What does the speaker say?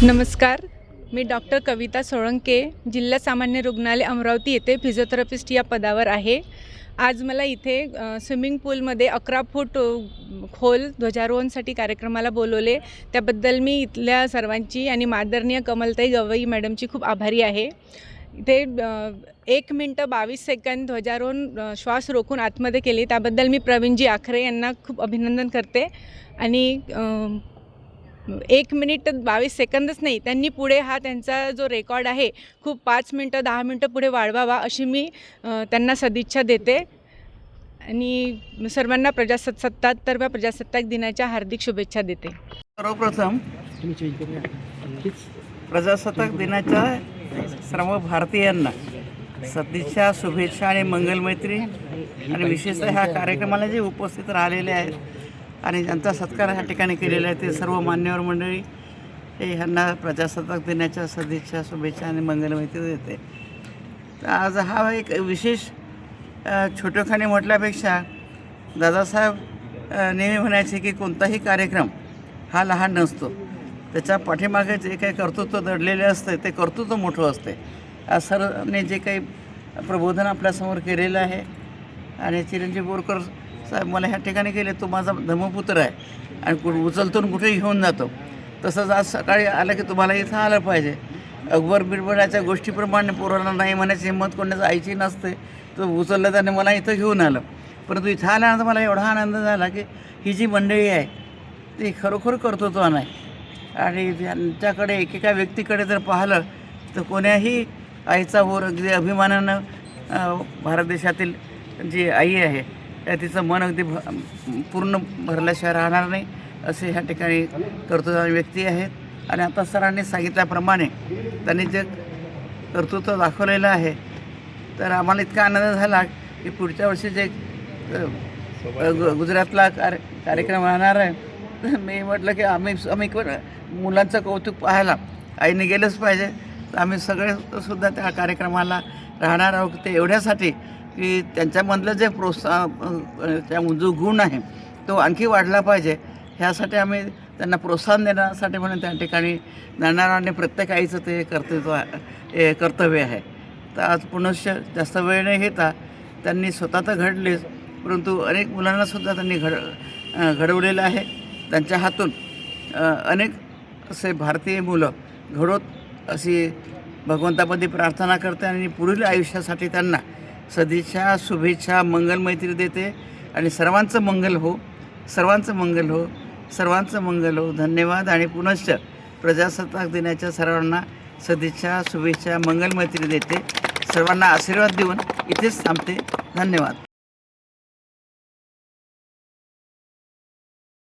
नमस्कार. मी डॉक्टर कविता सोळंके जिल्हा सामान्य रुग्णालय अमरावती येथे फिजिओथेरपिस्ट या पदावर आहे. आज मला इथे स्विमिंग पूलमध्ये अकरा फूट खोल ध्वजारोहणसाठी कार्यक्रमाला बोलवले. त्याबद्दल मी इथल्या सर्वांची आणि मादरणीय कमलताई गवई मॅडमची खूप आभारी आहे. इथे एक मिनटं बावीस सेकंद ध्वजारोहण श्वास रोखून आतमध्ये केले. त्याबद्दल मी प्रवीणजी आखरे यांना खूप अभिनंदन करते. आणि एक मिनिट बावीस सेकंदच नाही त्यांनी पुढे हा त्यांचा जो रेकॉर्ड आहे खूप पाच मिनटं दहा मिनटं पुढे वाढवावा अशी मी त्यांना सदिच्छा देते. आणि सर्वांना प्रजासत् सत्ताहत्तरव्या प्रजासत्ताक दिनाच्या हार्दिक शुभेच्छा देते. सर्वप्रथम प्रजासत्ताक दिनाच्या सर्व भारतीयांना सदिच्छा शुभेच्छा आणि मंगलमैत्री. आणि विशेषतः ह्या कार्यक्रमाला जे उपस्थित राहिलेले आहेत आणि ज्यांचा सत्कार ह्या ठिकाणी केलेला आहे ते सर्व मान्यवर मंडळी हे ह्यांना प्रजासत्ताक दिनाच्या सदिच्छा शुभेच्छा आणि मंगलमैत्री देते. तर आज हा एक विशेष अ, म्हटल्यापेक्षा दादासाहेब नेहमी म्हणायचे की कोणताही कार्यक्रम हा लहान नसतो. त्याच्या पाठीमागे जे काही कर्तृत्व दडलेले असते ते कर्तृत्व मोठं असते. आज सरने जे काही प्रबोधन आपल्यासमोर केलेलं आहे आणि चिरंजीव बोरकर साहेब मला ह्या ठिकाणी गेले तो माझा धर्मपुत्र आहे. आणि कुठ उचलतो आणि कुठेही घेऊन जातो. तसंच आज सकाळी आलं की तुम्हाला इथं आलं पाहिजे. अकबर बिरबडाच्या गोष्टीप्रमाणे पोराला नाही म्हणायची हिंमत कोणाच्या आईची नसते. तो उचललं त्याने मला इथं घेऊन आलं. परंतु इथं आल्यानंतर मला एवढा आनंद झाला की ही जी मंडळी आहे ती खरोखर कर्तृत्व नाही आणि त्यांच्याकडे एकेका व्यक्तीकडे जर पाहिलं तर कोण्याही आईचा वर अगदी अभिमानानं भारत देशातील जी आई आहे तिचं मन अगदी भ पूर्ण भरल्याशिवाय राहणार नाही असे ह्या ठिकाणी कर्तृत्वान व्यक्ती आहेत. आणि आता सरांनी सांगितल्याप्रमाणे त्यांनी जे कर्तृत्व दाखवलेलं आहे तर आम्हाला इतका आनंद झाला की पुढच्या वर्षी जे गुजरातला कार्य कार्यक्रम राहणार आहे मी म्हटलं की आम्ही आम्ही मुलांचं कौतुक पाहायला. आईने गेलंच पाहिजे. आम्ही सगळे सुद्धा त्या कार्यक्रमाला राहणार आहोत ते एवढ्यासाठी की त्यांच्यामधलं जे प्रोत्साहन त्या जो गुण आहे तो आणखी वाढला पाहिजे. ह्यासाठी आम्ही त्यांना प्रोत्साहन देण्यासाठी म्हणून त्या ठिकाणी जाणार आणि प्रत्येक आईचं ते कर्तृत्व कर्तव्य आहे. तर आज पुनश्च जास्त वेळ न घेता त्यांनी स्वतः तर घडलेच परंतु अनेक मुलांनासुद्धा त्यांनी घड घडवलेलं आहे. त्यांच्या हातून अनेक असे भारतीय मुलं घडवत अशी भगवंतामध्ये प्रार्थना करते आणि पुढील आयुष्यासाठी त्यांना सदिच्छा शुभेच्छा मंगलमैत्री देते. आणि सर्वांचं मंगल हो सर्वांचं मंगल हो सर्वांचं मंगल हो. धन्यवाद. आणि पुनश्च प्रजासत्ताक दिनाच्या सर्वांना सदिच्छा शुभेच्छा मंगलमैत्री देते. सर्वांना आशीर्वाद देऊन इथेच थांबते. धन्यवाद.